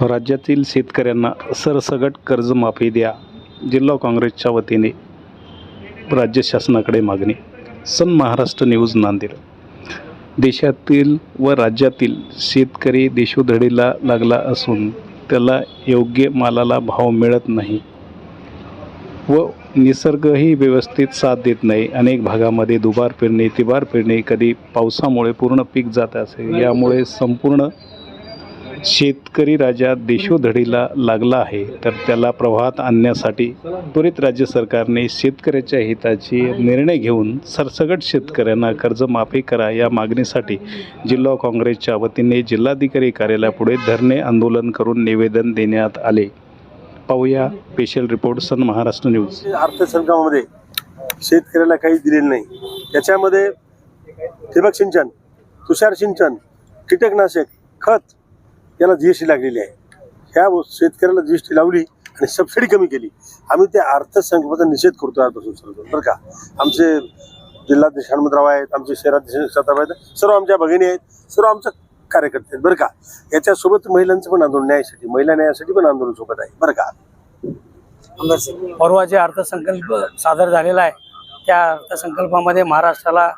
राज्यातील शेतकऱ्यांना सरसगट कर्जमाफी द्या जिल्हा काँग्रेसच्या वतीने राज्य शासनाकडे मागणी. Sun Maharashtra news Nanded. देशातील व राज्यातील शेतकरी देशोधडीला लागला असून त्याला योग्य मालाला भाव मिळत नाही व निसर्गही व्यवस्थित साथ देत नाही. अनेक भागामध्ये दुबार पेरणी तिबार पेरणी कधी पावसामुळे पूर्ण पीक जात असे. यामुळे संपूर्ण शेतकरी राजा देशोधडीला लागला आहे तर त्याला प्रवाहात आणण्यासाठी त्वरित राज्य सरकारने शेतकऱ्याच्या हिताची निर्णय घेऊन सरसगट शेतकऱ्यांना कर्जमाफी करा या मागणीसाठी जिल्हा काँग्रेसच्या वतीने जिल्हाधिकारी कार्यालयापुढे धरणे आंदोलन करून निवेदन देण्यात आले. पाहूया special report Sun Maharashtra news अर्थसंकल्पामध्ये शेतकऱ्याला काही दिलेलं नाही. त्याच्यामध्ये ठिबक सिंचन तुषार सिंचन कीटकनाशक खत याला जी एस टी लागलेली आहे. ह्या शेतकऱ्याला जी एस टी लावली आणि सबसिडी कमी केली. आम्ही त्या अर्थसंकल्पाचा निषेध करतो आजपासून सर्व बरं का? आमचे जिल्हाध्यक्ष हनुमंतराव आहेत आमचे शहराध्यक्ष सताराव आहेत सर्व आमच्या भगिनी आहेत सर्व आमचं कार्यकर्ते आहेत. बरं का? याच्यासोबत महिलांचं पण आंदोलन न्यायासाठी महिला न्यायासाठी पण आंदोलन सोबत आहे. बरं का? परवा जे अर्थसंकल्प सादर झालेला आहे त्या अर्थसंकल्पामध्ये महाराष्ट्राला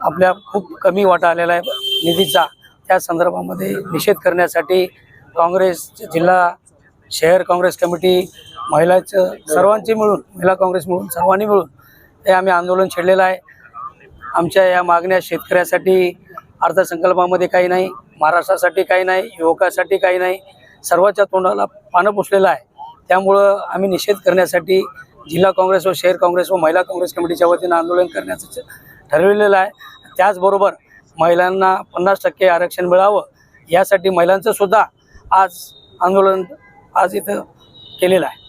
आपल्या खूप कमी वाटा आलेला आहे. निधीचा त्या संदर्भामध्ये निषेध करण्यासाठी काँग्रेस जिल्हा शहर काँग्रेस कमिटी महिलाचं सर्वांची मिळून महिला काँग्रेस मिळून सर्वांनी मिळून हे आम्ही आंदोलन छेडलेलं आहे. आमच्या या मागण्या शेतकऱ्यासाठी अर्थसंकल्पामध्ये काही नाही महाराष्ट्रासाठी काही नाही युवकासाठी काही नाही सर्वाच्या तोंडाला पानं पुसलेलं आहे. त्यामुळं आम्ही निषेध करण्यासाठी जिल्हा काँग्रेस व शहर काँग्रेस व महिला काँग्रेस कमिटीच्या वतीनं आंदोलन करण्याचं ठरविलेलं आहे. त्याचबरोबर महिलांना पन्नास टक्के आरक्षण मिळावं यासाठी महिलांचं सुद्धा आज आंदोलन आज इथं केलेलं आहे.